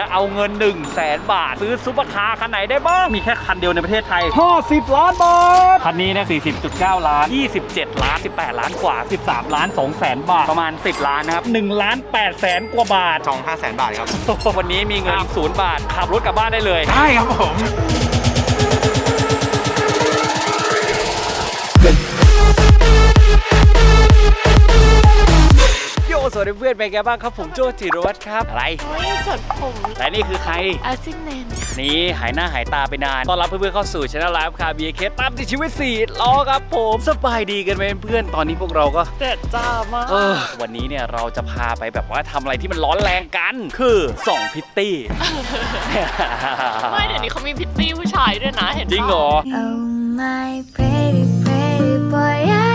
จะเอาเงิน1นึ่งแสนบาท ซื้อซุปเปอร์คาร์คันไหนได้บ้าง มีแค่คันเดียวในประเทศไทย 50 ล้านบาท คันนี้เนี่ย40.9 ล้าน 27 ล้าน 18 ล้านกว่า 13 ล้าน2แสนบาท ประมาณ 10 ล้านนะครับ1ล้าน8แสนกว่าบาทจอง5 0 0แสนบาทครับ วันนี้มีเงินศูนย์บาท ขับรถกลับบ้านได้เลย ได้ครับผม สวัสดีเพื่อนเป็นไงบ้างครับผมโจจิรวัตรครับ อะไรเฮ้ยจดผมและนี่คือใครอาซิเนนนี่หายหน้าหายตาไปนานต้อนรับเพื่อนๆเข้าสู่ช anel ไลฟ์คาบีเคตามติดชีวิตสี่ล้อครับผมสบายดีกันไหมเพื่อนตอนนี้พวกเราก็เด็ดจ้ามากเออวันนี้เนี่ยเราจะพาไปแบบว่าทำอะไรที่มันร้อนแรงกัน คือส่องพิตตี้ไม่เดี๋ยวนี้เขามีพิตตี้ผู้ชายด้วยนะเห็นปะจริงเหรอ Oh my pretty pretty boy I want you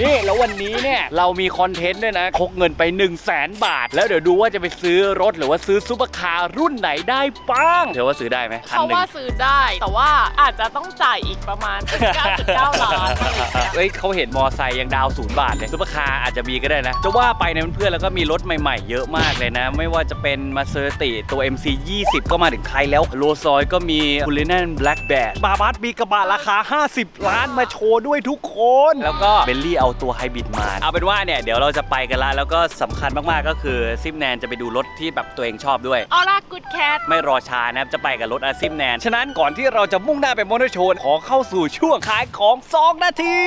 นี่แล้ววันนี้เนี่ยเรามีคอนเทนต์ด้วยนะพกเงินไป 1 0 0 0 0แสนบาท แล้วเดี๋ยวดูว่าจะไปซื้อรถหรือว่าซื้อซุปเปอร์คาร์รุ่นไหนได้บ้างเธอว่าซื้อได้ไหมคันเขาหนึ่งว่าซื้อได้แต่ว่าอาจจะต้องจ่ายอีกประมาณ 9.9 ล้านอะไรอย่างเงี้ยเอ้ยเขาเห็นมอไซค์ยังดาวศูนย์บาทเลยซุปเปอร์คาร์อาจจะมีก็ได้นะ จะว่าไปเนี่ยเพื่อนๆแล้วก็มีรถใหม่ๆ เยอะมากเลยนะ ไม่ว่าจะเป็นมาเซอร์ติตัว MC 20 ก็มาถึงไทยแล้วโรซอยก็มีคูลินันแบล็กแบดบาบัสมีกระบะราคา 50 ล้านมาโชว์ด้วยทุกคน แล้วก็เบลลี่เอาตัวไฮบริดมา เอาเป็นว่าเนี่ยเดี๋ยวเราจะไปกันละแล้วก็สำคัญมากๆก็คือซิมแนนจะไปดูรถที่แบบตัวเองชอบด้วย ออร่ากูดแคท ไม่รอช้านะครับจะไปกับรถอาซิมแนน ฉะนั้นก่อนที่เราจะมุ่งหน้าไปมอเตอร์โชว์ขอเข้าสู่ช่วงขายของ 2 นาที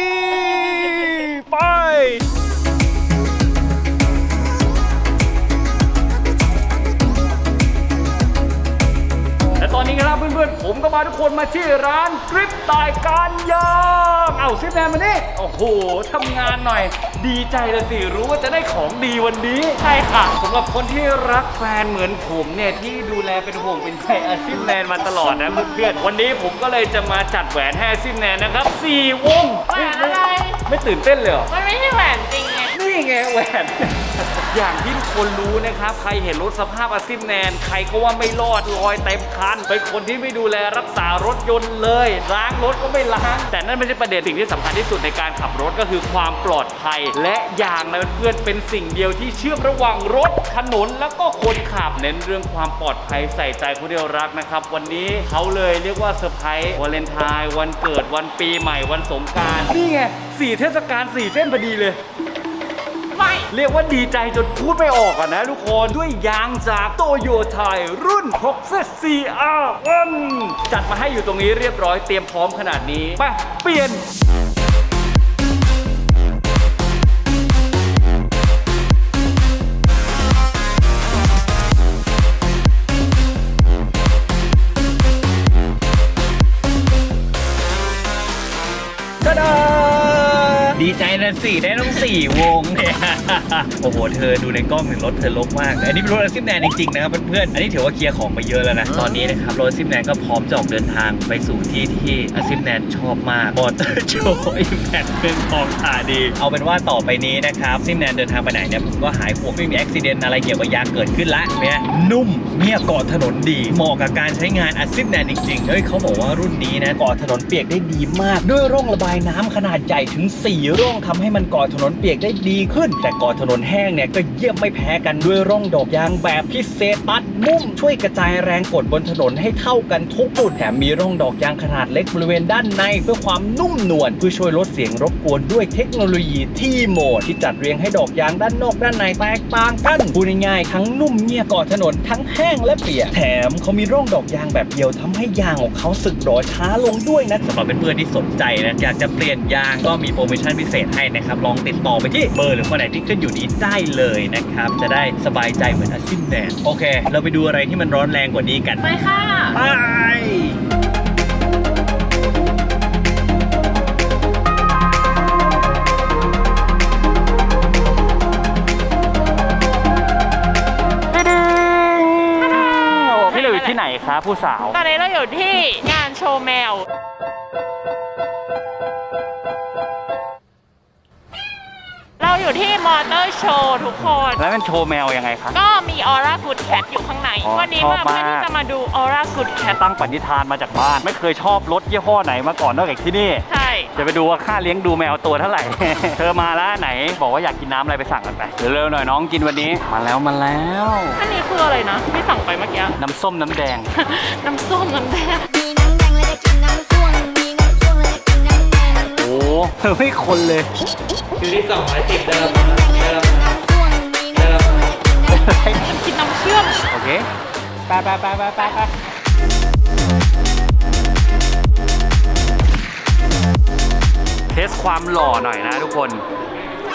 ไป ตอนนี้ครับเพื่อนๆ ผมก็มาทุกคนมาที่ร้านกริปตายการย่างเอาซิมแนนมานี่โอ้โหทำงานหน่อย ดีใจเลยสิรู้ว่าจะได้ของดีวันนี้ใช่ค่ะสำหรับคนที่รักแฟนเหมือนผมเนี่ยที่ดูแลเป็นห่วงเป็นใยอาซิมแนนมาตลอดนะเพื่อนๆวันนี้ผมก็เลยจะมาจัดแหวนให้อาซิมแนนนะครับ4วงแหวนอะไร ไม่ตื่นเต้นเลยเหรอมันไม่ใช่แหวนจริงไงนี่ไงแหวน อย่างที่ทุกคนรู้นะครับ ใครเห็นรถสภาพอาซิมแนน ใครก็ว่าไม่รอดรอยเต็มคัน เป็นคนที่ไม่ดูแลรักษารถยนต์เลย ล้างรถก็ไม่ล้าง แต่นั่นไม่ใช่ประเด็นสิ่งที่สำคัญที่สุดในการขับรถก็คือความปลอดภัย และยางนะเพื่อนเป็นสิ่งเดียวที่เชื่อมระหว่างรถถนนแล้วก็คนขับเน้นเรื่องความปลอดภัยใส่ใจคนที่เรารักนะครับ วันนี้เขาเลยเรียกว่าเซอร์ไพรส์วาเลนไทน์วันเกิดวันปีใหม่วันสงการนี่ไงสี่เทศกาลสี่เส้นพอดีเลย เรียกว่าดีใจจนพูดไม่ออกอะนะทุกคนด้วยยางจากโตโยไทยรุ่น6 CR1 จัดมาให้อยู่ตรงนี้เรียบร้อยเตรียมพร้อมขนาดนี้ไปเปลี่ยน ดีใจนะสี่ได้ต้องสี่วงเนี่ย โอ้โห เธอดูในกล้องหนึ่งรถเธอลกมากแต่อันนี้เป็นรถอาซิมแนนจริงๆนะครับเพื่อนๆอันนี้ถือว่าเคลียร์ของไปเยอะแล้วนะ ตอนนี้นะครับรถอาซิมแนนก็พร้อมจะออกเดินทางไปสู่ที่ที่อาซิมแนนชอบมากมอเตอร์โชว์อิมแพคเมืองทองธานีเอาเป็นว่าต่อไปนี้นะครับซิมแนนเดินทางไปไหนเนี่ยผมก็หายห่วงไม่มีอุบิเหตุอะไรเกี่ยวกับยางเกิดขึ้นละเนี่ยนุ่มเนี่ยเกาะถนนดีเหมาะกับการใช้งานอาซิมแนนจริงๆเฮ้ยเขาบอกว่ารุ่นนี้นะเกาะถนนเปียกได้ดีมาก ด้วยร่องระบายน้ำขนาดใหญ่ถึง4ร่องทำให้มันกาะถนนเปียกได้ดีขึ้น แต่กาะถนนแห้งเนี่ยก็เยี่ยมไม่แพ้กันด้วยร่องดอกยางแบบพิเศษตัดมุ่มช่วยกระจายแรงกดบนถนนให้เท่ากันทุกจุดแถมมีร่องดอกยางขนาดเล็กบริเวณด้านในเพื่อความนุ่มนวลเพื่อช่วยลดเสียงรบกวนด้วยเทคโนโลยีที่โหมดที่จัดเรียงให้ดอกยางด้านนอกด้านในแตกต่างกันพูดง่ายๆทั้งนุ่มเงียบกาะถนนทั้งแห้งและเปียกแถมเขามีร่องดอกยางแบบเดียวทำให้ยางของเขาสึกหรอช้าลงด้วยนะสำหรับเพื่อนๆที่สนใจนะอยากจะเปลี่ยนยางก็มีโปรโมชั่นพิเศษให้นะครับ ลองติดต่อไปที่เบอร์หรือคนไหนที่ขึ้นอยู่นี้ได้เลยนะครับ จะได้สบายใจเหมือนอาซิมแมนโอเค เราไปดูอะไรที่มันร้อนแรงกว่านี้กัน ไปค่ะ ไปพี่เราอยู่ที่ไหนครับผู้สาว ตอนนี้เราอยู่ที่งานโชว์แมว อยู่ที่มอเตอร์โชว์ทุกคน แล้วมันโชว์แมวยังไงครับก็มีออร่ากูดแคทอยู่ข้างใน อ๋อวันนี้ชอบมาเพื่อมากที่จะมาดูออร่ากูดแคทตั้งปณิธานมาจากบ้าน ไม่เคยชอบรถยี่ห้อไหนมาก่อนนอกจากที่นี่ ใช่ จะไปดูว่าค่าเลี้ยงดูแมวตัวเท่าไหร่ เธอมาแล้วไหน บอกว่าอยากกินน้ำอะไรไปสั่งกันไปเร็วๆหน่อยน้องกินวันนี้ มาแล้วมาแล้ว อันนี้คืออะไรนะที่สั่งไปเมื่อกี้ น้ำส้มน้ำแดง น้ำส้มน้ำแดงมีน้ำแดงแล้วก็กินน้ำส้วมมีน้ำส้วมแล้วก็กินน้ำแดง โอ้เธอไม่คนเลย คือที่สองร้อยสิบเดิมเดิมมีน้ำส้มกินน้ำแดน้ำเชื่อม โอเคไปไปไปไปไปไปเทสความหล่อหน่อยนะทุกคน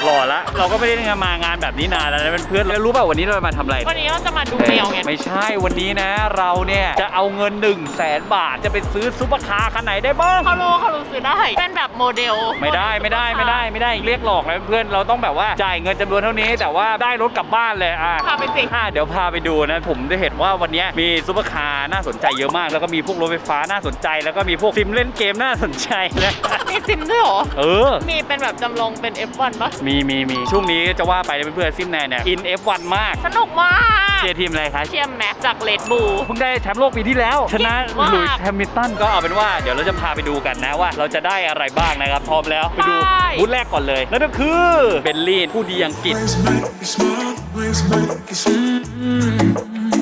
หล่อละเราก็ไม่ได้มางานแบบนี้นานแล้วนะเป็นเพื่อนแล้วรู้ป่าววันนี้เรามาทำอะไร วันนี้เราจะมาดูแมวไงไม่ใช่วันนี้นะ เราเนี่ยจะเอาเงิน1นึ่งแสนบาทจะไปซื้อซุปเปอร์คาร์คันไหนได้บ้างเขารู้เขารู้ซื้อได้ เป็นแบบโมเดล ไม่ได้ไม่ได้ไม่ได้ไม่ได้เรียกหลอกนะเพื่อนเราต้องแบบว่าจ่ายเงินจำนวนเท่านี้ แต่ว่าได้รถกลับบ้านเลยอะพาไปสิอะเดี๋ยวพาไปดูนะผมได้เห็นว่าวันนี้มีซุปเปอร์คาร์น่าสนใจเยอะมาก แล้วก็มีพวกรถไฟฟ้าน่าสนใจ แล้วก็มีพวกซิมเล่นเกมน่าสนใจนะมีซิมด้วยเหรอเออมีเป็นแบบจำลองเป็น F1 ปะมีมีมีช่วงนี้จะว่าไปเพื่อนๆซิมแนนเนี่ยอิน F1 มาก สนุกมากเชียร์ทีมอะไรคะเชียร์แม็กจากเลดบูเพิ่งได้แชมป์โลกปีที่แล้ว ชนะเก่งมาก หลุยส์แฮมิลตันก็เอาเป็นว่าเดี๋ยวเราจะพาไปดูกันนะว่า เราจะได้อะไรบ้างนะครับพร้อมแล้วไปดูบูธแรกก่อนเลยนั่นก็คือเบลลี่ผู้ดีอังกฤษนี่ทุกคน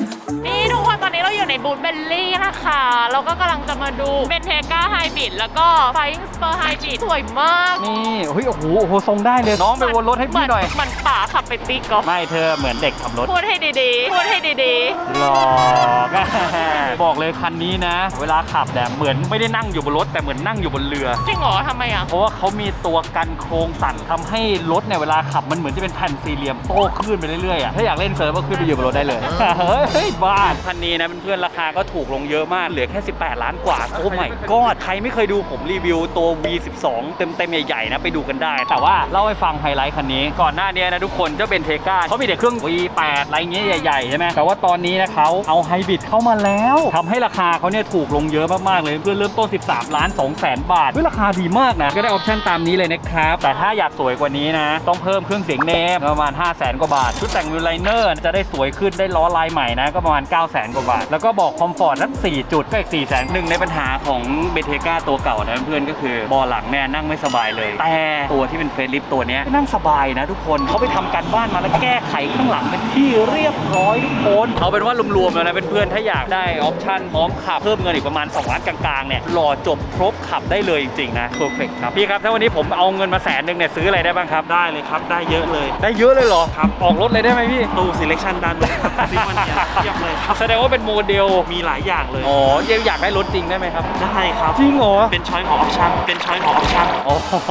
ตอนนี้เราอยู่ในบูธเบลลี่นะคะ เราก็กำลังจะมาดูเบนเทกาไฮบริดแล้วก็ไฟอิงสเปอร์ไฮบริดสวยมากนี่เฮ้ยโอ้โหโอ้โหทรงได้เลยน้องไปวนรถให้พี่หน่อยเหมือนป่าขับไปตีกอล์ฟไม่เธอเหมือนเด็กขับรถพูดให้ดีๆ พูดให้ดีหลอกบอกเลยคันนี้นะ เวลาขับแบบเหมือนไม่ได้นั่งอยู่บนรถแต่เหมือนนั่งอยู่บนเรือ ๆ จริงเหรอทำไมอะ เพราะว่าเขามีตัวกันโครงสั่นทำให้รถเนี่ยเวลาขับมันเหมือนจะเป็นแผ่นสี่เหลี่ยมโต้ขึ้นไปเรื่อยๆอะถ้าอยากเล่นเซิร์ฟก็ขึ้นไปอยู่บนรถได้เลย เฮ้ยบ้าคันนี้นะเพื่อนๆราคาก็ถูกลงเยอะมากเหลือแค่ 18 ล้านกว่า โอ้ my god ใครไม่เคยดูผมรีวิวตัว V12 เต็มๆใหญ่ๆนะไปดูกันได้ แต่ว่าเล่าให้ฟังไฮไลท์คันนี้ ก่อนหน้านี้นะทุกคนเจ้าเบนเทกาเขามีแต่เครื่อง V8 อะไรเงี้ยใหญ่ๆใช่ไหมแต่ว่าตอนนี้นะเขาเอาไฮบริดเข้ามาแล้วทำให้ราคาเขาเนี่ยถูกลงเยอะมากๆเลยเพื่อนเริ่มต้น 13 ล้าน2แสนบาทเฮ้ยราคาดีมากนะก็ได้ออปชั่นตามนี้เลยนะครับแต่ถ้าอยากสวยกว่านี้นะต้องเพิ่มเครื่องเสียงเนมประมาณ 5 0 0แสนกว่าบาทชุดแต่งวิวไลเนอร์จะได้สวยขึ้นได้ล้อลายใหม่นะก็ประมาณ 9 0 0แสนกว่าบาท แล้วก็บอกคอมฟอร์ตนั้น4จุดก็อีก4แสนหนึ่งในปัญหาของเบเทกาตัวเก่านะเพื่อนก็คือเบอหลังเนี่ยนั่งไม่สบายเลย แต่ตัวที่เป็นเฟรนลิฟตัวเนี้ยนั่งสบายนะทุกคนเขาไปทำการบ้านมาแล้วแก้ไขข้างหลังเป็นที่เรียบร้อยทุกคนเอาเป็นว่ารวมๆแล้วนะเพื่อนๆถ้าอยากได้ออปชั่นพร้อมขับเพิ่มเงินอีกประมาณ2ล้านกลางๆเนี่ยรอจบครบขับได้เลยจริงๆนะเพอร์เฟกครับพี่ครับถ้าวันนี้ผมเอาเงินมาแสนหนึ่งเนี่ยซื้ออะไรได้บ้างครับได้เลยครับ ได้เยอะเลย ได้เยอะเลยเหรอครับออกรถเลยได้ไหมพี่ตู้ selection ด้านบนซิมันเนี่ยเทียบเลยครับแสดงว่าเป็นโมเดล มีหลายอย่างเลย อ๋อยังอยากได้รถจริงได้ไหมครับ ได้ครับ จริงเหรอ เป็นช้อยของออปชั่น เป็นช้อยของออปชั่นโอ้โห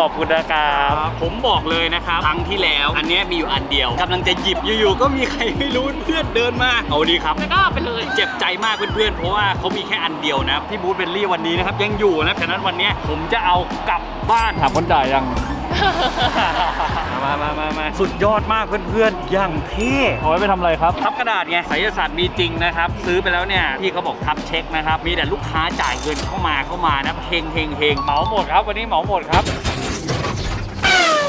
ขอบคุณนะครับ ผมบอกเลยนะครับ ครั้งที่แล้ว อันเนี้ยมีอยู่อันเดียวกำลังจะหยิบอยู่ๆ ก็มีใครไม่รู้เพื่อนเดินมา เอาดีครับ แล้วก็เอาไปเลย เจ็บใจมากเพื่อนๆ เพราะว่าเขามีแค่อันเดียวนะที่บูธเบลลี่วันนี้นะครับยังอยู่นะฉะนั้นวันเนี้ยผมจะเอากลับบ้านถามคนจ่ายยัง มามามามาสุดยอดมากเพื่อนๆ อย่างเท่เอาไว้ไปทำอะไรครับ ทับกระดาษไงไสยศาสตร์มีจริงนะครับ ซื้อไปแล้วเนี่ยพี่เขาบอกทับเช็คนะครับ มีแต่ลูกค้าจ่ายเงินเข้ามาเข้ามานะเฮงเฮงเฮงเหมาหมดครับ วันนี้เหมาหมดครับ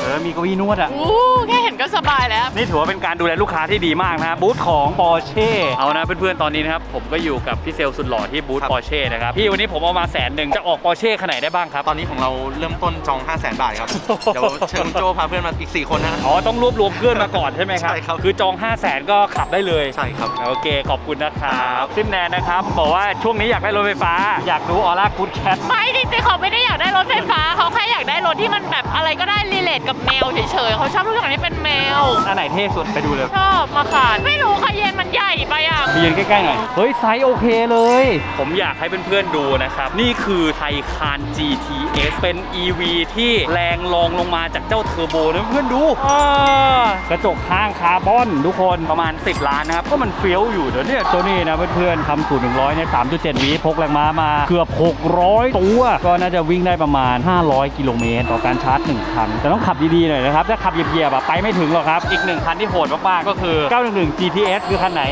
เออมีเก้าอี้นวดอะ อู้แค่เห็นก็สบายแล้ว นี่ถือว่าเป็นการดูแลลูกค้าที่ดีมากนะครับบูธของ Porsche เอานะเพื่อนๆตอนนี้นะครับผมก็อยู่กับพี่เซลล์สุดหล่อที่บูธครับ Porsche นะครับพี่วันนี้ผมเอามาแสนหนึ่งจะออก Porsche ขนาดไหนได้บ้างครับ ตอนนี้ของเราเริ่มต้นจอง 5 0 0 0 0 0 บาทครับ เดี๋ยวเชิญคุณโจพาเพื่อนมาอีก 4 คนนะอ๋อต้องรวบรวมเพื่อนมาก่อนใช่ไหมครับ ใช่ครับ คือจอง 5 0 0แสนก็ขับได้เลยใช่ครับ โอเคขอบคุณนะครับซิมแนนนะครับบอกว่าช่วงนี้อยากได้รถไฟฟ้า อยากดูออร่ากูดแคท ไม่จริงๆเขาไม่ได้อยากได้รถไฟฟ้า เขาแค่อยากได้รถที่มันแบบอะไรก็ได้รีเลทกับแมวเฉยๆเขาชอบทุกอย่างที่เป็น แมว อันไหนเท่สุดไปดูเลยชอบมาขานไม่รู้ค่ะเย็นมันใหญ่ไปอะไปยืนใกล้ๆหน่อย เฮ้ยไซส์โอเคเลย ผมอยากให้เพื่อนๆดูนะครับ นี่คือไทคาน GTS เป็น EV ที่แรงรองลงมาจากเจ้าเทอร์โบนะเพื่อนดูอ่ากระจกข้างคาร์บอนทุกคนประมาณ 10 ล้านนะครับ ก็มันเฟี้ยวอยู่เดี๋ยวเนี่ยตัวนี้นะเพื่อนๆทำสูตร100เนี่ย3.7วิพกแรงม้ามาเกือบ 600 ตัว ก็น่าจะวิ่งได้ประมาณ 500 กิโลเมตรต่อการชาร์จ1คันแต่ต้องขับดีๆหน่อยนะครับถ้าขับเหยียบๆอะไปไม่ถึงหรอกครับ อีกหนึ่งคันที่โหดมากๆก็คือ 911 GTS คือคันไหน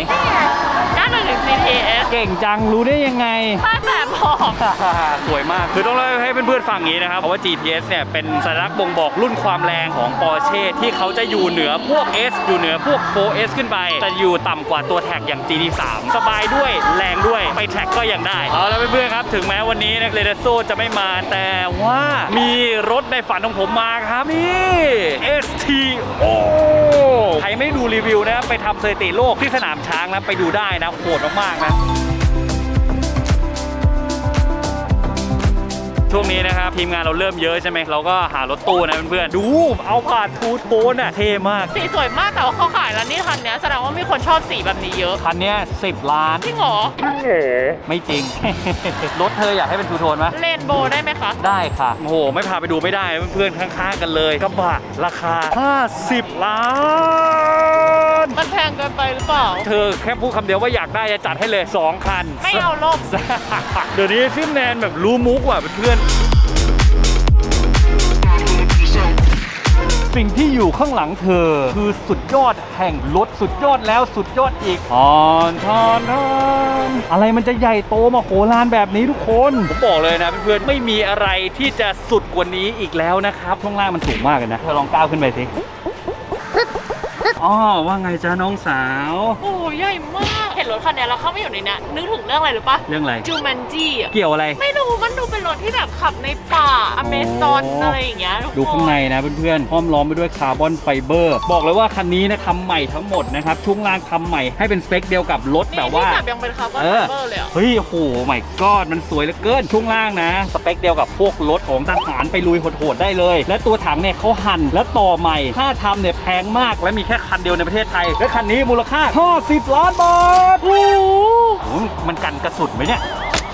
GTS เก่งจังรู้ได้ยังไง ภาคแบบบอก สวยมาก คือต้องเล่าให้เพื่อนๆฟังอย่างนี้นะครับ เพราะว่า GTS เนี่ย เป็นสัญลักษณ์บ่งบอกรุ่นความแรงของปอร์เช่ที่เขาจะอยู่เหนือพวก S อยู่เหนือพวก 4S ขึ้นไป แต่อยู่ต่ำกว่าตัวแท็กอย่าง GT3 สบายด้วยแรงด้วยไปแท็กก็ยังได้ เอาล้วเพื่อนๆครับ ถึงแม้วันนี้นะเรเดโซจะไม่มาแต่ว่ามีรถในฝันของผมมาครับนี่ STO ใครไม่ดูรีวิวนะไปทำสถิติโลกที่สนามช้างนะไปดูได้นะโหดมากๆนะช่วงนี้นะครับทีมงานเราเริ่มเยอะใช่ไหมเราก็หารถตู้นะเพื่อนๆดูเอาผ่านทูโทนอะเท่มากสีสวยมากแต่ว่าเขาขายแล้วนี่คันเนี้ยแสดงว่ามีคนชอบสีแบบนี้เยอะคันเนี้ย10 ล้านจริงเหรอไม่จริง รถเธออยากให้เป็นทูโทนไหมเลนโบว์ได้ไหมคะ ได้ค่ะโอ้โหไม่พาไปดูไม่ได้เพื่อนๆข้างๆกันเลยกระบะราคา 50 ล้าน มันแพงเกินไปหรือเปล่า เธอแค่พูดคำเดียวว่าอยากได้จะจัดให้เลย 2 คัน ไม่เอาล่มเดี๋ยวนี้ซิมแนนแบบรู้มุกว่ะเพื่อนๆสิ่งที่อยู่ข้างหลังเธอ คือสุดยอดแห่งรถสุดยอดแล้วสุดยอดอีกทอนทอนทอนอะไรมันจะใหญ่โตมาโหฬารแบบนี้ทุกคนผมบอกเลยนะเพื่อนๆไม่มีอะไรที่จะสุดกว่านี้อีกแล้วนะครับข้างล่างมันสูงมากเลยนะเธอลองก้าวขึ้นไปสิ อ๋อว่าไงจ้าน้องสาว โอ้ใหญ่มาก ห็นรถคันเนี้ยแล้วเข้าไม่อยู่ในเนี้ยนึกถึงเรื่องอะไรหรือปะเรื่องอะไร จูมันจี้อะเกี่ยวอะไร ไม่รู้มันดูเป็นรถที่แบบขับในป่าอเมซอนอะไรอย่างเงี้ยทุกคนดูข้างในนะเพื่อนๆห้อมล้อมไปด้วยคาร์บอนไฟเบอร์ บอกเลยว่าคันนี้นะทำใหม่ทั้งหมดนะครับช่วงล่างทำใหม่ให้เป็นสเปคเดียวกับรถนี่แบบว่า ที่จับยังเป็นคาร์บอนเอไฟอเบอร์เลยอะเฮ้ยโอ้โหใหม่กอดมันสวยเหลือเกิน ช่วงล่างนะ สเปคเดียวกับพวกรถของทหารไปลุยโหดๆได้เลย และตัวถังเนี่ยเขาหั่นและต่อใหม่ค่าทำเนี่ยแพงมาก และมีแค่คันเดียวในประเทศไทย และคันนี้มูลค่า 50 ล้านบาทโอ้โหมันกันกระสุนไหมเนี่ย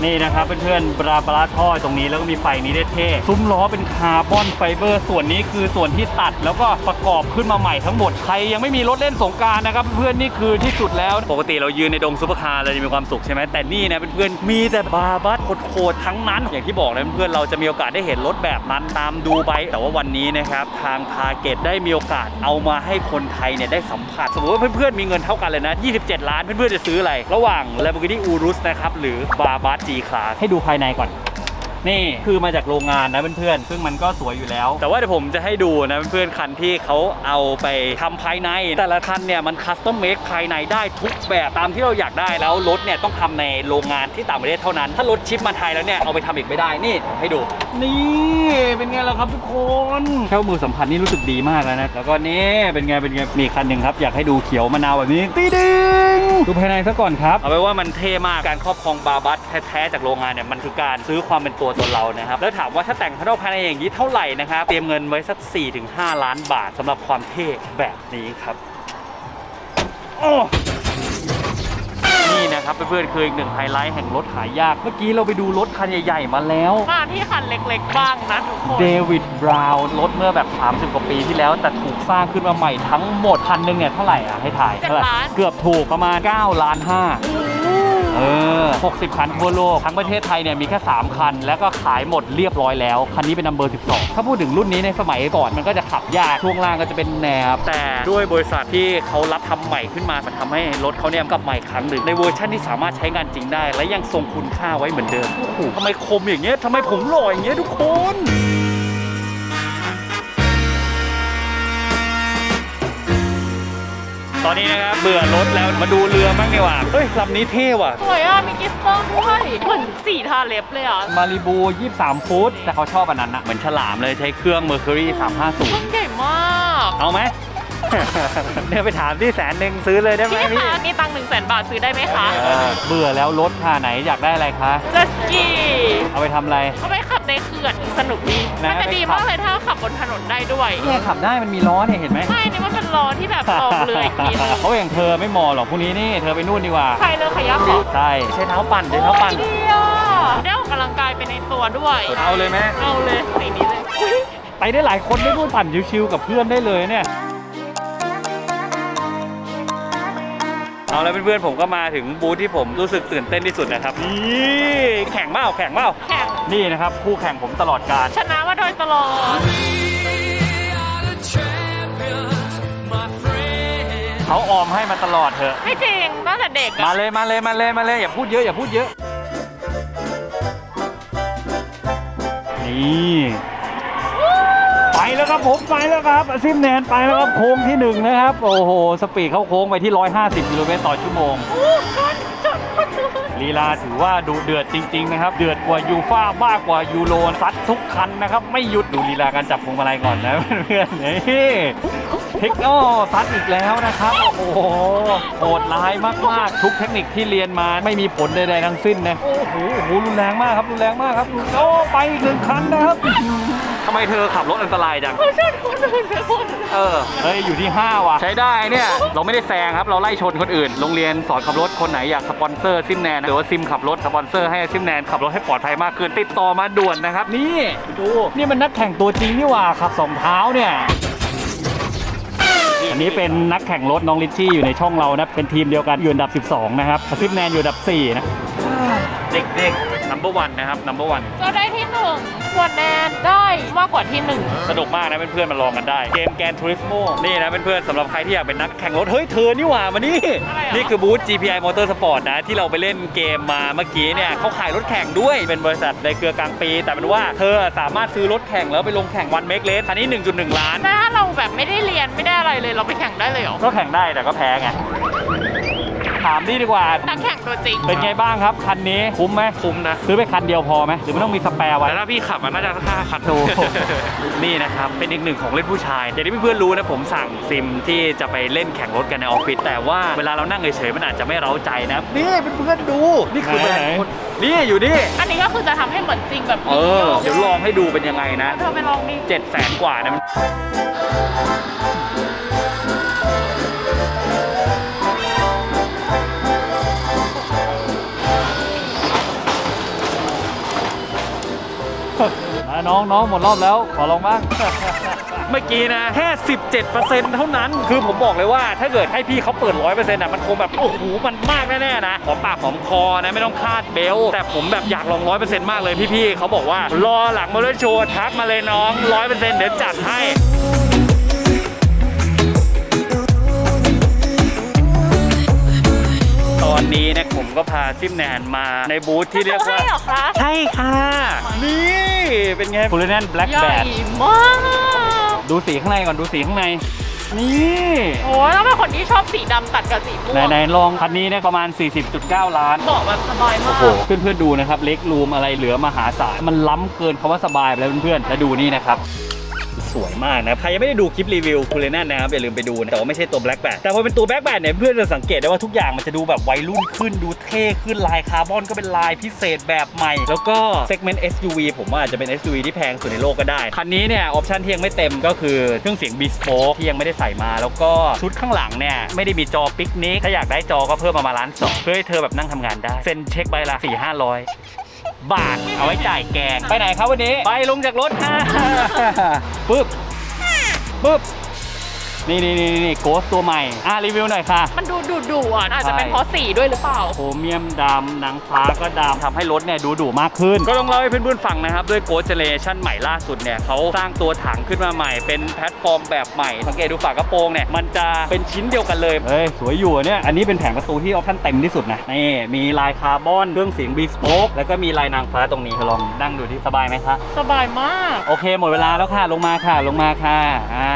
นี่นะครับเพื่อนๆบราบราท่อตรงนี้แล้วก็มีไฟนี้ได้เท่ซุ้มล้อเป็นคาร์บอนไฟเบอร์ ส่วนนี้คือส่วนที่ตัดแล้วก็ประกอบขึ้นมาใหม่ทั้งหมดใครยังไม่มีรถเล่นสงการนะครับเพื่อนๆนี่คือที่สุดแล้วปกติเรายืนในดงซุปเปอร์คาร์เราจะมีความสุขใช่ไหมแต่นี่นะเพื่อนๆมีแต่บาบัสโคตรทั้งนั้น อย่างที่บอกนะเพื่อนๆเราจะมีโอกาสได้เห็นรถแบบนั้นตามดูไปแต่ว่าวันนี้นะครับทางพาเกตได้มีโอกาสเอามาให้คนไทยเนี่ยได้สัมผัสสมมติว่าเพื่อนๆมีเงินเท่ากันเลยนะ 27 ล้านเพื่อนๆจะซื้ออะไร ระหว่าง Lamborghini Urus นะครับหรือบาบัส G Class ให้ดูภายในก่อน นี่คือมาจากโรงงานนะเพื่อนๆซึ่งมันก็สวยอยู่แล้ว แต่ว่าเดี๋ยวผมจะให้ดูนะเพื่อนๆคันที่เขาเอาไปทำภายใน แต่ละคันเนี่ยมันคัสตอมเมคภายในได้ทุกแบบตามที่เราอยากได้แล้วรถเนี่ยต้องทำในโรงงานที่ต่างประเทศเท่านั้น ถ้ารถชิปมาไทยแล้วเนี่ยเอาไปทำอีกไม่ได้นี่ผมให้ดู นี่เป็นไงล่ะครับทุกคนแค่มือสัมผัสนี่รู้สึกดีมากแล้วนะแล้วก็นี่เป็นไงเป็นไงมีคันหนึ่งครับอยากให้ดูเขียวมะนาวแบบนี้ตีดิงดูภายในซะก่อนครับเอาไว้ว่ามันเท่มากการครอบครองบาบัสแท้ๆจากโรงงานเนี่ยมันคือการซื้อความเป็นตัวตนเรานะครับ แล้วถามว่าถ้าแต่งภายนอกภายในอย่างนี้เท่าไหร่นะครับ เตรียมเงินไว้สัก 4-5 ล้านบาทสำหรับความเท่แบบนี้ครับโอ้นี่นะครับเพื่อนๆคืออีกหนึ่งไฮไลท์แห่งรถหายาก เมื่อกี้เราไปดูรถคันใหญ่ๆมาแล้ว มาที่คันเล็กๆบ้างนะทุกคนเดวิดบราวน์รถเมื่อแบบ 30 กว่าปีที่แล้ว แต่ถูกสร้างขึ้นมาใหม่ทั้งหมด คันหนึงเนี่ยเท่าไหร่อะให้ถ่ายเจ็ดเท่าไหร่ล้านเกือบถูกประมาณ 9 ล้าน5 เออ 60 คันทั่วโลก ทั้งประเทศไทยเนี่ยมีแค่ 3 คัน แล้วก็ขายหมดเรียบร้อยแล้ว คันนี้เป็นนัมเบอร์ 12 ถ้าพูดถึงรุ่นนี้ในสมัยก่อนมันก็จะขับยาก ช่วงล่างก็จะเป็นแนบ แต่ด้วยบริษัทที่เขารับทำใหม่ขึ้นมามันทำให้รถเขาเนี่ยกลับใหม่ครั้งหนึ่งในเวอร์ชันที่สามารถใช้งานจริงได้ และยังทรงคุณค่าไว้เหมือนเดิมโอ้โหทำไมคมอย่างเงี้ยทำไมผมหล่ออย่างเงี้ยทุกคน ตอนนี้นะครับเบื่อรถแล้วมาดูเรือบ้างดีกว่าเฮ้ยลำนี้เท่ว่ะ สวยอะ มีกิสเตอร์ด้วยเหมือนสีทาเล็บเลยอะมาริบู 23 ฟุต แต่เขาชอบอันนั้นนะเหมือนฉลามเลยใช้เครื่อง Mercury ต้น350 ใหญ่มากเอาไหม เนี่ยไปถามที่แสนหนึ่งซื้อเลยได้ไหมพี่พี่คะมีตังค์หนึ่งแสนบาทซื้อได้ไหมคะเออเบื่อแล้วรถค่ะไหนอยากได้อะไรคะ เจสกีเอาไปทำอะไร เอาไปขับในเขื่อนสนุกดีนะ มันจะดีมากเลยถ้าขับบนถนนได้ด้วย เนี่ยขับได้มันมีล้อเนี่ยเห็นไหม ไม่นี่มัน เป็นล้อที่แบบออกเรืออีกทีนึงเขาอย่างเธอไม่เหมอหรอกพรุ่งนี้นี่เธอไปนู่นดีกว่าใครเลยขยับเหรอใช่ใช้เท้าปั่นใช้เท้าปั่นโอ้ยดีอะได้ออกกำลังกายไปในตัวด้วย เอาเลยไหมเอาเลยสีนี้เลยอุ๊ยไปได้หลายคนได้ด้วยปั่นชิวๆกับเพื่อนได้เลยเนี่ยเอาแล้วเพื่อนๆผมก็มาถึงบูธที่ผมรู้สึกตื่นเต้นที่สุดนะครับนี่แข่งเมาแข่งเมาแข่งนี่นะครับ คู่แข่งผมตลอดการชนะมาโดยตลอด เขาออมให้มาตลอดเถอะ ไม่จริงตั้งแต่เด็กมาอะเลยมาเลยมาเลยมาเลยอย่าพูดเยอะอย่าพูดเยอะ นี่ไปแล้วครับผมไปแล้วครับซิมแนนไปแล้วครับโค้งที่หนึ่งนะครับ โอ้โห สปีดเข้าโค้งไปที่ 150กิโลเมตรต่อชั่วโมง โอ้ชนชนชนชนลีลาถือว่าดูเดือดจริง ๆ นะครับ เดือดกว่ายูฟ่ามากกว่ายูโรซัดทุกคันนะครับ ไม่หยุดดูลีลาการจับพวงมาลัยก่อนนะเพื่อนๆนี่ เทคโนซัดอีกแล้วนะครับ โอ้โหโหดร้ายมากๆ ทุกเทคนิคที่เรียนมาไม่มีผลใดๆทั้งสิ้นนะ โอ้โหโอ้โหรุนแรงมากครับรุนแรงมากครับโอ้ไปอีกหนึ่งคันนะครับทำไมเธอขับรถอันตรายจังเขาชนคนอื่นไปหมดเออเฮ้ยอยู่ที่ 5 ว่ะ ใช้ได้เนี่ย เราไม่ได้แซงครับ เราไล่ชนคนอื่น โรงเรียนสอนขับรถคนไหนอยากสปอนเซอร์ซิมแนนหรือว่าซิมขับรถสปอนเซอร์ให้ซิมแนนขับรถให้ปลอดภัยมากขึ้นติดต่อมาด่วนนะครับ นี่ดูนี่มันนักแข่งตัวจริงนี่หว่าขับสองเท้าเนี่ยอั นนี้เป็นนักแข่งรถน้องลิชชี่อยู่ในช่องเรานะ เป็นทีมเดียวกันอยู่อันดับ 12 นะครับซิมแนนอยู่อันดับ 4 นะ เด็กๆ number one นะครับ number one ก็ได้ที่หนึ่งส่วนแนนได้มากกว่าที่หนึ่งสนุกมากนะเพื่อนๆมาลองกันได้ เกมแกนทูริสโมนี่นะเพื่อนๆสำหรับใครที่อยากเป็นนักแข่งรถ เฮ้ยเธอนี่หว่ามานี่อะไรอะนี่คือบูธ GPI Motorsport นะ ที่เราไปเล่นเกมมาเมื่อกี้เนี่ยเขาขายรถแข่งด้วยเป็นบริษัทในเครือกลางปี แต่เป็นว่าเธอสามารถซื้อรถแข่งแล้วไปลงแข่งวันเมกเลสคันนี้ 1.1 ล้านแต่ถ้าเราแบบไม่ได้เรียนไม่ได้อะไรเลยเราไปแข่งได้เลยเหรอ ก็แข่งได้แต่ก็แพ้ไง ถามนี่ดีกว่า นักแข่งตัวจริง เป็นไงบ้างครับ คันนี้คุ้มไหมคุ้มนะ ซื้อไปคันเดียวพอไหมหรือมันต้องมีสแปร์ไว้ แต่ถ้าพี่ขับมันน่าจะค่าคัน โอ้โห นี่นะครับ เป็นอีกหนึ่งของเล่นผู้ชาย อย่างที่เพื่อนๆรู้นะผมสั่งซิมที่จะไปเล่นแข่งรถกันในออฟฟิศแต่ว่าเวลาเรานั่งเฉยๆมันอาจจะไม่เร้าใจนะนี่เพื่อนๆดู นี่คือแบรนด์คนนี่อยู่นี่ อันนี้ก็คือจะทำให้เหมือนจริงแบบเออ เดี๋ยวลองให้ดูเป็นยังไงนะ เธอไปลองดิ เจ็ดแสนกว่านะ น้องน้องหมดรอบแล้วขอลองบ้าง เมื่อกี้นะแค่17%เท่านั้น คือผมบอกเลยว่าถ้าเกิดให้พี่เขาเปิด 100%อะมันคงแบบโอ้โหมันมากแน่ๆนะหอมปากหอมคอนะไม่ต้องคาดเบลต์แต่ผมแบบอยากลอง 100%มากเลยพี่ๆเขาบอกว่ารอหลังมอเตอร์โชว์ทักมาเลยน้อง 100%เดี๋ยวจัดให้ตอนนี้นะ ก็พาซิมแนนมาในบูธที่เรียกว่า ใช่เหรอคะใช่ค่ะ นี่เป็นไงฟูลแนนแบล็กใหแบญ่ดมากดูสีข้างในก่อนดูสีข้างใน นี่โอ้ยแล้วเป็นคนที่ชอบสีดำตัดกับสีม่วงไหนๆลองคันนี้เนี่ยประมาณ 40.9 ล้าน บอกแบบสบายมาก โอ้โหเพื่อนๆดูนะครับ เล็กรูมอะไรเหลือมหาศาล มันล้ำเกินคำว่าสบายไปแล้วเพื่อนๆ แล้วดูนี่นะครับ สวยมากนะใครยังไม่ได้ดูคลิปรีวิวคูเลนนะครับอย่าลืมไปดูนะแต่ว่าไม่ใช่ตัวแบล็กแบดแต่พอเป็นตัวแบล็กแบดเนี่ยเพื่อนจะสังเกตได้ว่าทุกอย่างมันจะดูแบบวัยรุ่นขึ้นดูเท่ขึ้นลายคาร์บอนก็เป็นลายพิเศษแบบใหม่ แล้วก็เซกเมนต์ SUV ผมว่าอาจจะเป็น SUV ที่แพงสุดในโลกก็ได้ คันนี้เนี่ยออปชันที่ยังไม่เต็มก็คือเครื่องเสียง Bespoke ที่ยังไม่ได้ใส่มา แล้วก็ชุดข้างหลังเนี่ยไม่ได้มีจอปิกนิกถ้าอยากได้จอก็เพิ่มมามาล้านสองเพื่อให้เธอแบบนั่งทำงานได้เซ็นเช็คใบละสี่ห้าร้อย บาท เอาไว้จ่ายแกงไปไหนครับวันนี้ ไปลงจากรถค่ะปึ๊บปึ๊บ นี่นี่นี่นี่โกสตัวใหม่ อะรีวิวหน่อยค่ะ มันดูดุดุๆอะอาจจะเป็นเพราะสีด้วยหรือเปล่า โครเมียมดำหนังฟ้าก็ดำทำให้รถเนี่ยดูดุมากขึ้น ก็ต้องเล่าให้เพื่อนๆฟังนะครับ ด้วยโกสเจเนเรชั่นใหม่ล่าสุดเนี่ยเขาสร้างตัวถังขึ้นมาใหม่ เป็นแพลตฟอร์มแบบใหม่ สังเกตดูฝากระโปรงเนี่ยมันจะเป็นชิ้นเดียวกันเลยเฮ้ยสวยอยู่อะเนี่ยอันนี้เป็นแผงประตูที่ออปชั่นเต็มที่สุดนะนี่มีลายคาร์บอนเครื่องเสียงบีสโป๊กแล้วก็มีลายนางฟ้าตรงนี้ลองนั่งดูที่สบายไหมคะสบายมาก โอเคหมดเวลาแล้วค่ะลงมาค่ะลงมาค่ะอ่า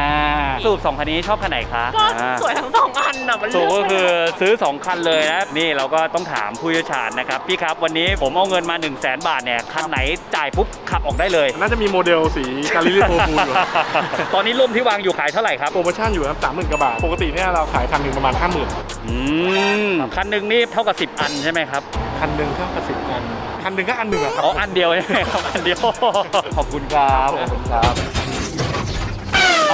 สรุปสองคันนี้ชอบคันไหนคะก็อ่า สวยทั้งสองอันอะมันสูเลืก็อกคือซื้อ 2 คันเลยนะ นี่เราก็ต้องถามผู้เชี่ยวชาญนะครับ พี่ครับวันนี้ผมเอาเงินมา 1 0 0 0 0แบาทเนี่ย คันไหนจ่ายปุ๊บ ขับออกได้เลย น่าจะมีโมเดลสีกาลิลิโทฟูอยู่ครับตอนนี้ร่มที่วางอยู่ขายเท่าไหร่ครับ โปรโมชั่นอยู่ครับสามหมื่นกว่าบาท ปกติเนี่ยเราขายคันหนึ่งประมาณห้าหมื่นอืม คันหนึ่งนี่เท่ากับ 10 อันใช่ไหมครับ คันหนึ่งเท่ากับสิบอัน คันหนึ่งก็อันหนึ่งอะครับ อ๋อ อันเดียวใช่ไหมครับ อันเดียว ขอบคุณครับ ขอบคุณครับ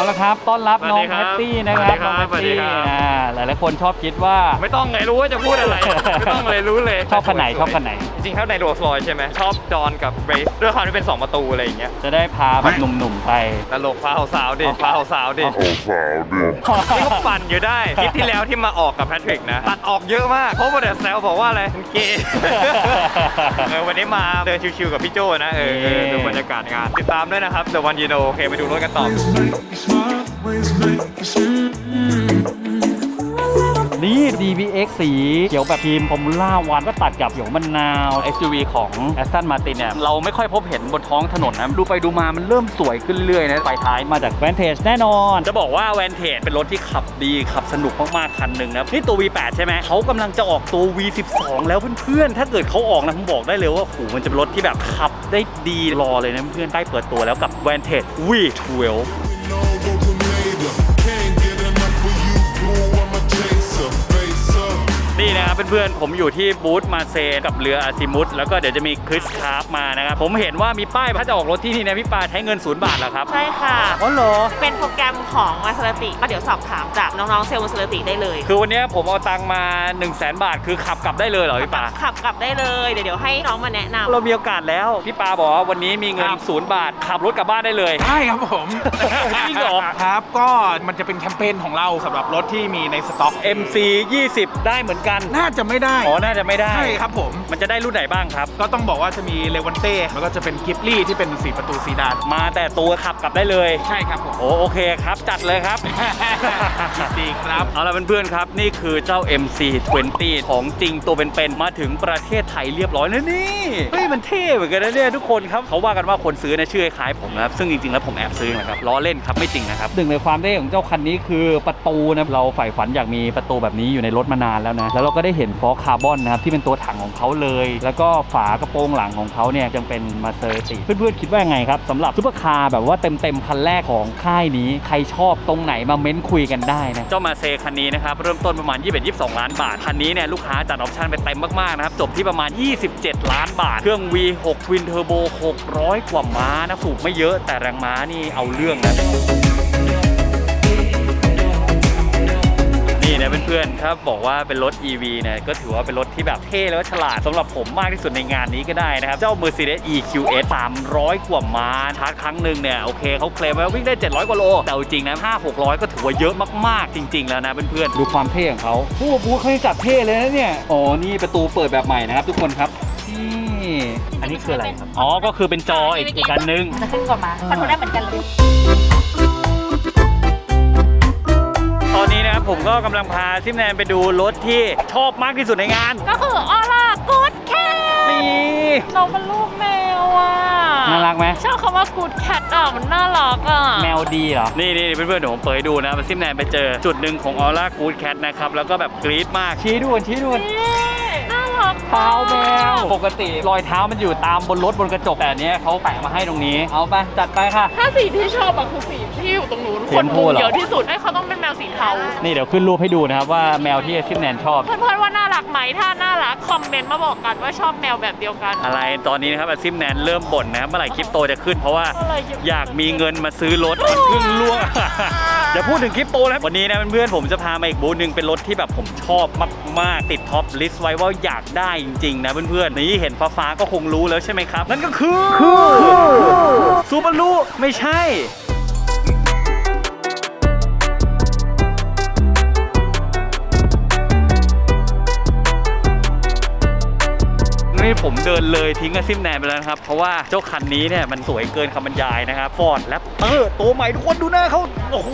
เอาละครับ ต้อนรับน้องสวัสดีคแพรับตตี้นะครับสวัน้องสดีครับสวัสดีแพตตี้ครับอ่าหลายๆคนชอบคิดว่า ไม่ต้องไงรู้ว่าจะพูดอะไร ไม่ต้องเลยรู้เลย ชอบคันไหนชอบคันไหน จริงๆชอบในโรลส์รอยใช่ไหมชอบดอนกับเบรสด้วยความที่เป็น 2 ประตูอะไรอย่างเงี้ย จะได้พาแบบหนุ่มๆไปตลกพาสาวดิพาสาวดินี่ก็ปั่นอยู่ได้คลิปที่แล้วที่มาออกกับแพทริกนะ ตัดออกเยอะมากเพราะว่าเดี๋ยวแซวบอกว่าอะไรเป็นเกย์เออวันนี้มาเดินชิวๆกับพี่โจนะเออเออดูบรรยากาศงานติดตามด้วยนะครับ The One You Know โอเคไปดูรถกันต่อนี่ DBX สีเขียวแบบทีมฟอร์มูล่าวันก็ตัดกับเขียวมะนาว SUV ของ Aston Martin เนี่ย เราไม่ค่อยพบเห็นบนท้องถนนนะ ดูไปดูมามันเริ่มสวยขึ้นเรื่อยๆนะ ไฟท้ายมาจาก Vantage แน่นอน จะบอกว่า Vantage เป็นรถที่ขับดีขับสนุกมาก ๆ คันหนึ่งนะ นี่ตัว V8 ใช่ไหม เขากำลังจะออกตัว V12 แล้วเพื่อน ๆ ถ้าเกิดเขาออกนะ ผมบอกได้เลยว่าโหมันจะเป็นรถที่แบบขับได้ดีรอเลยนะเพื่อนๆใกล้เปิดตัวแล้วกับ Vantage V12 นี่นะครับเพื่อนๆผมอยู่ที่บูธมาเซกับเรืออาซิมุตแล้วก็เดี๋ยวจะมีคริสคาร์ฟมานะครับ ผมเห็นว่ามีป้ายถ้าจะออกรถที่นี่นะพี่ปาใช้เงินศูนย์บาทเหรอครับ ใช่ค่ะอ๋อเหรอเป็นโปรแกรมของมาสเตติก็เดี๋ยวสอบถามจากน้องๆเซลล์มาสเตติได้เลย คือวันนี้ผมเอาตังค์มา1 0 0 0 0แบาท คือขับกลับได้เลยเหรอพี่ปาขับกลับได้เลยเดี๋ยวเดี๋ยวให้น้องมาแนะนำเรามีโอกาสแล้วพี่ปาบอกว่าวันนี้มีเงินศูนย์บาท ขับรถกลับบ้านได้เลยใช่ครับผมจริงเหรอครับ ก็มันจะเป็นแคมเปญของเราสำหรับรถที่มีในสต็อก MC 20 ได้เหมือนกันน่าจะไม่ได้อ๋อ น่าจะไม่ได้ ใช่ครับผม มันจะได้รุ่นไหนบ้างครับ ก็ต้องบอกว่าจะมีเลวันเต้แล้วก็จะเป็นกิฟลี่ที่เป็น4ประตูซีดาน มาแต่ตัวขับกลับได้เลย ใช่ครับผม โอ้โอเคครับ จัดเลยครับ ยินดีครับ เอาละเพื่อนๆครับ นี่คือเจ้า MC20 ของจริงตัวเป็นๆ มาถึงประเทศไทยเรียบร้อยแล้วนี่ เฮ้ย มันเท่เหมือนกันนะเนี่ยทุกคนครับ เขาว่ากันว่าคนซื้อเนี่ยชื่อคล้ายๆผมนะครับ ซึ่งจริงๆ แล้วผมแอบซื้อนะครับ ล้อเล่นครับ ไม่จริงนะครับหนึ่งในความเท่ของเจ้าคันนี้คือประตูนะ เราใฝ่ฝันอยากมีประตูแบบนี้อยู่ในรถมานานแล้วนะแล้วเราก็ได้เห็นฟอร์คาร์บอนนะครับที่เป็นตัวถังของเขาเลย แล้วก็ฝากระโปรงหลังของเขาเนี่ยยังเป็นมาเซอร์ติเพื่อนๆคิดว่ายังไงครับสำหรับซุปเปอร์คาร์แบบว่าเต็มๆคันแรกของค่ายนี้ ใครชอบตรงไหนมาเม้นคุยกันได้นะเจ้ามาเซคันนี้นะครับเริ่มต้นประมาณ 21-22 ล้านบาทคันนี้เนี่ยลูกค้าจัดออปชั่นไปเต็มมากๆนะครับจบที่ประมาณ 27 ล้านบาท เครื่อง V6 Twin Turbo 600 กว่าม้านะสูบไม่เยอะแต่แรงม้านี่เอาเรื่องนะ นี่นะเพื่อนๆ ถ้าบอกว่าเป็นรถ EV เนี่ยก็ถือว่าเป็นรถที่แบบเท่แล้วก็ฉลาดสำหรับผมมากที่สุดในงานนี้ก็ได้นะครับ เจ้า Mercedes EQS 300 กว่าม้าชาร์จครั้งหนึ่งเนี่ยโอเคเขาเคลมไว้ว่าวิ่งได้ 700 กว่าโล แต่เอาจริงนะ 5 600 ก็ถือว่าเยอะมากๆ จริง ๆ แล้วนะเพื่อนๆ ดูความเท่ของเขาโอ้โหเขาจัดเท่เลยนะเนี่ยอ๋อนี่ประตูเปิดแบบใหม่นะครับทุกคนครับนี่อันนี้คืออะไรครับอ๋อก็คือเป็นจออีกอีกอันนึงจะขึ้นกว่ามาคอนโทรลได้เหมือนกันเลย ผมก็กำลังพาซิมแนนไปดูรถที่ชอบมากที่สุดในงานก็คือออร่ากูดแคทนี่เราเป็นลูกแมวอะน่ารักไหมชอบคำว่ากูดแคทอะมันน่ารักอะแมวดีเหรอ นี่นี่เพื่อนๆเดี๋ยวผมเปิดให้ดูนะซิมแนนไปเจอจุดหนึ่งของออร่ากูดแคทนะครับ แล้วก็แบบกรี๊ดมากชี้ด่วนชี้ด่วนนี่น่ารั กเท้าแมว ปกติรอยเท้ามันอยู่ตามบนรถบนกระจกแต่อันเนี้ยเขาแปะมาให้ตรงนี้ เอาไปจัดไปค่ะ ถ้าสีที่ชอบอะคือสีที่อยู่ตรงนู้น สีคชนมพูมุงเหรอ เยอะที่สุดให้เขาต้องเป็นแมวสีเทา นี่เดี๋ยวขึ้นรูปให้ดูนะครับว่าแมวที่ซิมแนนชอบ เพื่อนๆว่าน่ารักไหมถ้าน่ารักคอมเมนต์มาบอกกันว่าชอบแมวแบบเดียวกัน อะไรตอนนี้นะครับซิมแนนเริ่มบ่นนะครับเมื่อไหร่คลิปโตจะขึ้นเพราะว่าเมื่อไหร่คลิปโต อยากมีเงินมาซื้อรถมันเพิ่งล่วง อย่าพูดถึงคลิปโตแล้ววันนี้นะเพื่อนๆผมจะพามาอีกบูธหนึ่งเป็นรถที่แบบผมชอบมากๆ ติดท็อปลิสต์ไว้ว่าอยากได้จริงๆนะเพื่อนๆนี่เห็นฟ้าๆก็คงรู้แล้วใช่ไหมครับ นั่นก็คือซูบารุไม่ใช่ นี่ผมเดินเลยทิ้งอาซิมแนนไปแล้วนะครับ เพราะว่าเจ้าคันนี้เนี่ยมันสวยเกินคำบรรยายนะครับฟอร์ดแรปเตอร์ตัวใหม่ทุกคนดูหน้าเขาโอ้โห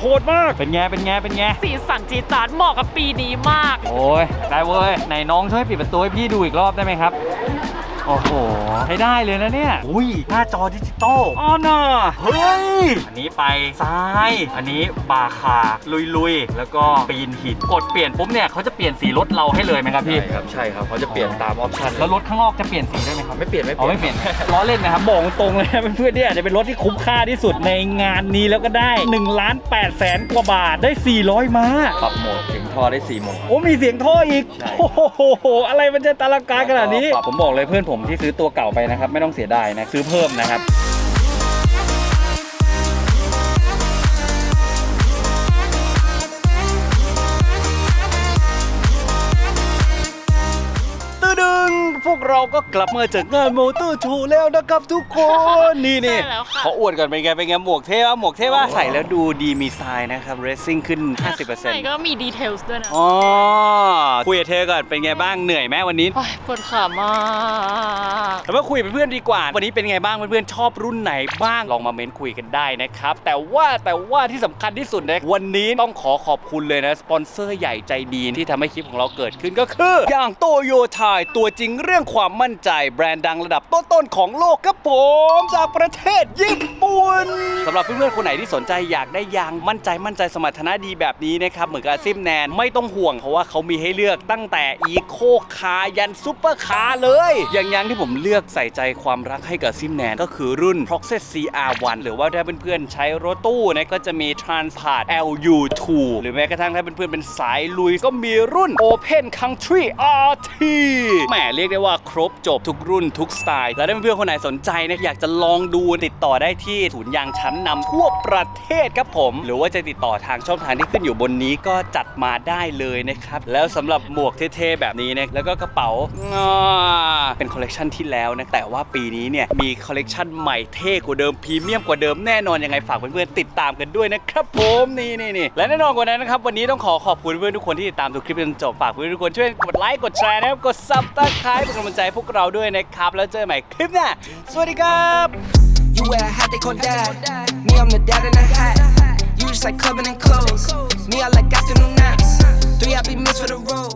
โหดมาก เป็นไงเป็นไงเป็นไงสีสันจีดจาดเหมาะกับปีนี้มาก โอ้ยได้เว้ยไหนน้องช่วยปิดประตูให้พี่ดูอีกรอบได้ไหมครับ โอ้โห ใช้ได้เลยนะเนี่ย อุ้ย หน้าจอดิจิตอลอ๋อน่ะเฮ้ย อันนี้ไปซ้าย อันนี้บาคาลุยๆ แล้วก็ปีนหิน กดเปลี่ยนปุ๊บเนี่ยเขาจะเปลี่ยนสีรถเราให้เลยไหมครับพี่ ใช่ครับ ใช่ครับเขาจะเปลี่ยนตามออปชั่นแล้วรถข้างนอกจะเปลี่ยนสีด้วยไหมครับ ไม่เปลี่ยนไม่เปอ๋อลี่ยนไม่เปลี่ยน ล้อเล่นนะครับบอกตรงเลยนะเพื่อนๆเนี่ยอาจจะเป็นรถที่คุ้มค่าที่สุดในงานนี้แล้วก็ได้1ล้าน8แสนกว่าบาทได้ 400 ม้า ปรับโหมดถึงท่อได้4โหมดโอ้มีเสียงท่ออีก ใช่ โอ้โห อะไรมันจะตาลการขนาดนี้ปรับผมบอกเลยเพื่อนผมที่ซื้อตัวเก่าไปนะครับ ไม่ต้องเสียดายนะ ซื้อเพิ่มนะครับ เราก็กลับมาจากงานมอเตอร์โชว์แล้วนะครับทุกคน นี่นี่ใช่แล้วค่ะ เขาอวดก่อนเป็นไงเป็นไงหมวกเท่ปะหมวกเท่ปะใส่แล้วดูดีมีสไตล์นะครับเรซซิ่งขึ้น ข้างใน50%ก็มีดีเทลส์ด้วยนะอ๋อคุยกับเธอก่อนเป็นไงบ้างเหนื่อยไหมวันนี้ โอ๊ยปวดขามาก แล้วมาคุยกับเพื่อนดีกว่า วันนี้เป็นไงบ้างเพื่อนๆชอบรุ่นไหนบ้างลองมาเม้นคุยกันได้นะครับ แต่ว่าแต่ว่าที่สำคัญที่สุดนะวันนี้ต้องขอขอบคุณเลยนะ สปอนเซอร์ใหญ่ใจดีที่ทำให้คลิปของเราเกิดขึ้นก็คือ อย่างโตโยทายตัวจริงเรื่องความความมั่นใจแบรนด์ดังระดับต้นๆของโลกครับผมจากประเทศญี่ปุ่นสำหรับเพื่อนๆคนไหนที่สนใจอยากได้ยางมั่นใจมั่นใจสมรรถนะดีแบบนี้นะครับเหมือนกับซิมแนนไม่ต้องห่วงเพราะว่าเขามีให้เลือกตั้งแต่อีโคคาร์ยันซูเปอร์คาร์เลย อย่างยางที่ผมเลือกใส่ใจความรักให้กับซิมแนนก็คือรุ่น Proxys CR1 หรือว่าถ้าเพื่อนๆใช้รถตู้นะก็จะมี Transport LU2 หรือแม้กระทั่งถ้าเพื่อนๆเป็นสายลุยก็มีรุ่น Open Country RT แหมเรียกได้ว่าครบจบทุกรุ่นทุกสไตล์ แล้วถ้าเพื่อนๆคนไหนสนใจนะอยากจะลองดูติดต่อได้ที่ศูนย์ยางชั้นนำทั่วประเทศครับผม หรือว่าจะติดต่อทางช่องทางที่ขึ้นอยู่บนนี้ก็จัดมาได้เลยนะครับ แล้วสำหรับหมวกเท่ๆแบบนี้นะแล้วก็กระเป๋าอ่าเป็นคอลเลกชันที่แล้วนะแต่ว่าปีนี้เนี่ยมีคอลเลกชันใหม่เท่กว่าเดิมพรีเมียมกว่าเดิมแน่นอนยังไงฝากเพื่อนๆติดตามกันด้วยนะครับผมนี่นี่นี่และแน่นอนกว่านั้นนะครับวันนี้ต้องขอขอบคุณเพื่อนทุกคนที่ติดตามทุกคลิปจนจบฝากเพื่อนทุกคนช่วยกดไลค์กดแชร์นะครับกดซับสไครป์เป็นกำลังใจพวกเราด้วยนะครับ แล้วเจอใหม่คลิปหน้า สวัสดีครับ You wear a hat, they call dad. Me, I'm the dad in a hat. You just like clubbing and clothes. Me, I like afternoon naps. Three I be missed for the road.